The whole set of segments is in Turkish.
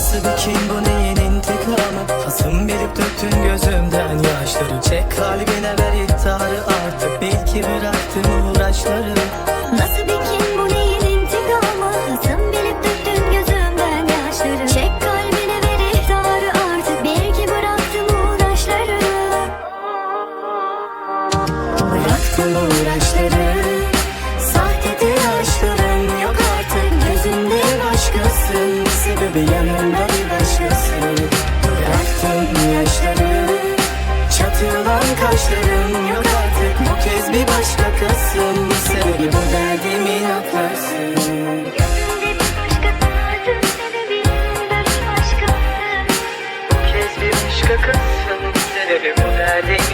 Nasıl kin bu neyin intikamı? Hasım bilip döktün gözümden yaşları. Çek kalbine ver ihtarı artık. Bil ki bıraktım uğraşları. Nasıl kin bu neyin intikamı? Hasım bilip döktün gözümden yaşları. Çek kalbine ver ihtarı artık. Belki bıraktım uğraşları. Bıraktım uğraşları Çatılan kaşların yok artık. Bu kez bir başkasın Sebebi bu derdimin atlarsın Sebebi Bu kez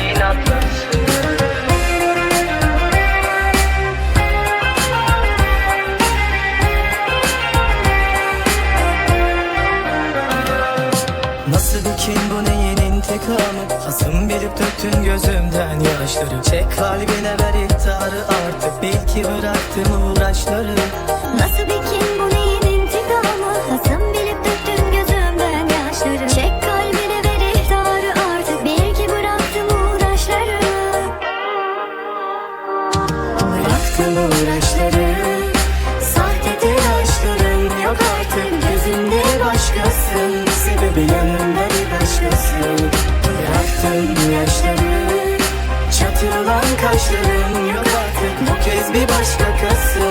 intikamı Hasım bilip döktün gözümden yaşları. Çek kalbine ver ihtarı artık. Bil ki bıraktım uğraşları. Nasıl bir kin bu neyin intikamı? Hasım bilip döktün gözümden yaşları. Çek kalbine ver ihtarı artık. Belki bıraktım uğraşları. Bıraktım uğraşları kaşların yok artık. Bu kez bir başka kası